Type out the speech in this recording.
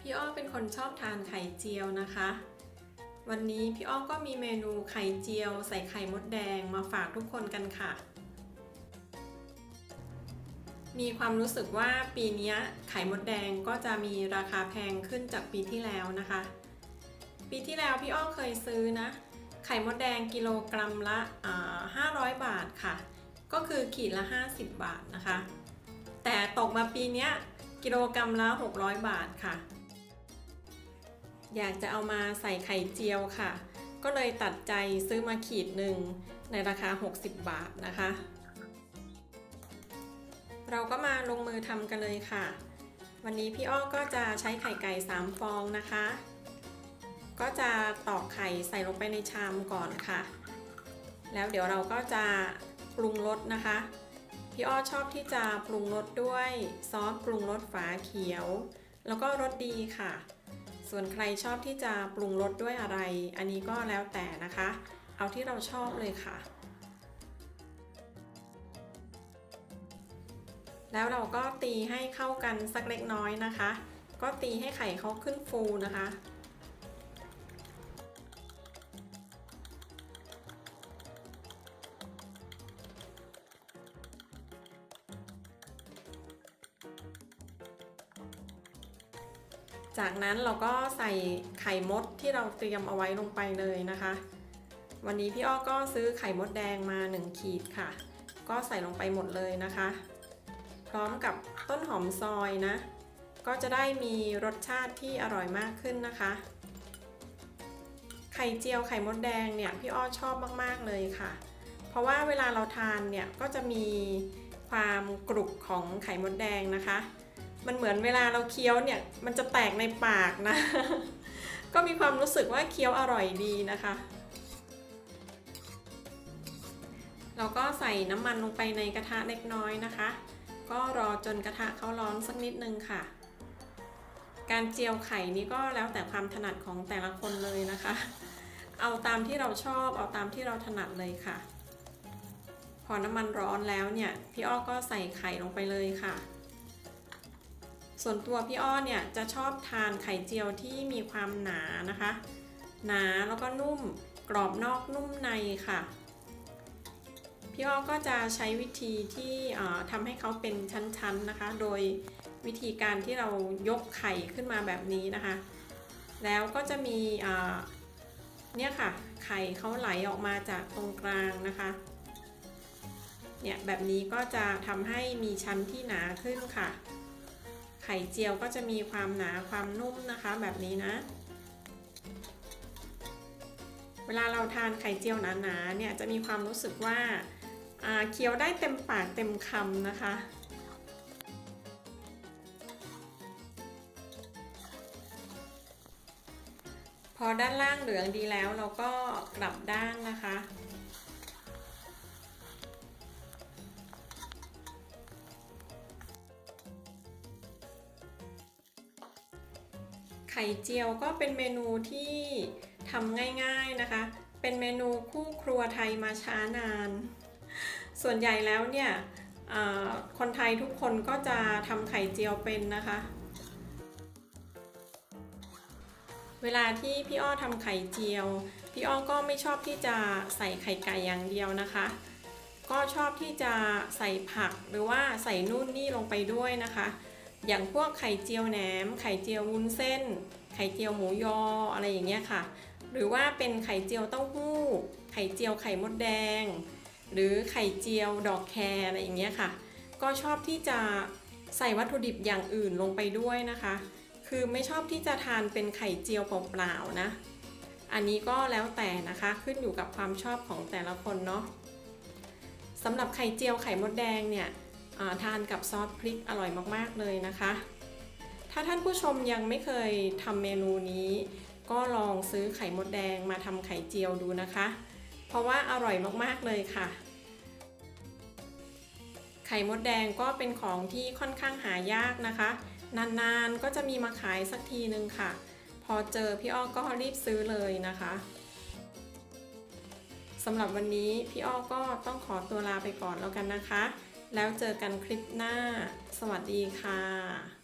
พี่อ้อเป็นคนชอบทานไข่เจียวนะคะ วันนี้พี่อ้อก็มีเมนูไข่เจียว ใส่ไข่มดแดงมาฝากทุกคนกันค่ะ มีความรู้สึกว่าปีนี้ไข่มดแดงก็จะมีราคาแพงขึ้นจากปีที่แล้วนะคะ ปีที่แล้วพี่อ้อเคยซื้อนะ ไข่มดแดงกิโลกรัมละอ่า500 บาทค่ะ ก็คือขีดละ 50 บาทนะคะ แต่ตกมาปีนี้กิโลกรัมละ 600 บาทค่ะ อยากจะเอามาใส่ไข่เจียวค่ะ ก็เลยตัดใจซื้อมาขีดหนึ่งในราคา 60 บาทนะคะ เราก็มาลงมือทำกันเลยค่ะ วันนี้พี่อ้อก็จะใช้ไข่ไก่ 3 ฟองนะคะ ก็จะตอกไข่ใส่ลงไปในชามก่อนค่ะ แล้วเดี๋ยวเราก็จะปรุงรสนะคะ พี่อ้อชอบที่จะปรุงรสด้วยซอสปรุงรสฝาเขียว แล้วก็รสดีค่ะ ส่วนใครชอบที่จะปรุงรสด้วยอะไร อันนี้ก็แล้วแต่นะคะ เอาที่เราชอบเลยค่ะ แล้วเราก็ตีให้เข้ากันสักเล็กน้อยนะคะ ก็ตีให้ไข่เขาขึ้นฟูนะคะ จากนั้นเราก็ใส่ไข่มดที่เราเตรียมเอาไว้ลงไปเลยนะคะ วันนี้พี่อ้อก็ซื้อไข่มดแดงมา 1 ขีดค่ะ ก็ใส่ลงไปหมดเลยนะคะ พร้อมกับต้นหอมซอยนะ ก็จะได้มีรสชาติที่อร่อยมากขึ้นนะคะ ไข่เจียวไข่มดแดงเนี่ยพี่อ้อชอบมากๆเลยค่ะ เพราะว่าเวลาเราทานเนี่ยก็จะมีความกรุบของไข่มดแดงนะคะ มันเหมือนเวลาเราเคี้ยวเนี่ยมันจะแตกในปากนะ ก็มีความรู้สึกว่าเคี้ยวอร่อยดีนะคะ เราก็ใส่น้ำมันลงไปในกระทะเล็กน้อยนะคะ ก็รอจนกระทะเขาร้อนสักนิดนึงค่ะ การเจียวไข่นี้ก็แล้วแต่ความถนัดของแต่ละคนเลยนะคะ เอาตามที่เราชอบเอาตามที่เราถนัดเลยค่ะ พอน้ำมันร้อนแล้วเนี่ยพี่อ้อก็ใส่ไข่ลงไปเลยค่ะ ส่วนตัวพี่อ้อเนี่ยจะชอบทานไข่เจียวที่มีความหนานะคะ หนาแล้วก็นุ่มกรอบนอกนุ่มในค่ะ พี่อ้อก็จะใช้วิธีที่ทำให้เขาเป็นชั้นๆนะคะ โดยวิธีการที่เรายกไข่ขึ้นมาแบบนี้นะคะ แล้วก็จะมีเนี่ยค่ะ ไข่เขาไหลออกมาจากตรงกลางนะคะ เนี่ยแบบนี้ก็จะทำให้มีชั้นที่หนาขึ้นค่ะ ข่เจียวก็จะมีความหนาความนุ่มนะคะแบบนี้นะ เวลาเราทานไข่เจียวหนาๆเนี่ยจะมีความรู้สึกว่าเคี้ยวได้เต็มปากเต็มคำนะคะพอด้านล่างเหลืองดีแล้วเราก็กลับด้านนะคะ ข่เจียวก็เป็นเมนูที่ทำง่ายๆนะคะ เป็นเมนูคู่ครัวไทยมาช้านาน ส่วนใหญ่แล้วเนี่ยคนไทยทุกคนก็จะทำไข่เจียวเป็นนะคะ เวลาที่พี่อ้อทำไข่เจียว พี่อ้อก็ไม่ชอบที่จะใส่ไข่ไก่อย่างเดียวนะคะ ก็ชอบที่จะใส่ผักหรือว่าใส่นู่นนี่ลงไปด้วยนะคะ อย่างพวกไข่เจียวแหนม ไข่เจียววุ้นเส้น ไข่เจียวหมูยออะไรอย่างเงี้ยค่ะ หรือว่าเป็นไข่เจียวเต้าหู้ ไข่เจียวไข่มดแดง หรือไข่เจียวดอกแครอะไรอย่างเงี้ยค่ะ ก็ชอบที่จะใส่วัตถุดิบอย่างอื่นลงไปด้วยนะคะ คือไม่ชอบที่จะทานเป็นไข่เจียวเปล่าๆนะ อันนี้ก็แล้วแต่นะคะขึ้นอยู่กับความชอบของแต่ละคนเนาะสำหรับไข่เจียวไข่มดแดงเนี่ย ทานกับซอสพริกอร่อยมากๆเลยนะคะ ถ้าท่านผู้ชมยังไม่เคยทำเมนูนี้ ก็ลองซื้อไข่มดแดงมาทำไข่เจียวดูนะคะ เพราะว่าอร่อยมากๆเลยค่ะ ไข่มดแดงก็เป็นของที่ค่อนข้างหายากนะคะ นานๆก็จะมีมาขายสักทีนึงค่ะ พอเจอพี่อ้อก็รีบซื้อเลยนะคะสำหรับวันนี้พี่อ้อก็ต้องขอตัวลาไปก่อนแล้วกันนะคะ แล้วเจอกันคลิปหน้า สวัสดีค่ะ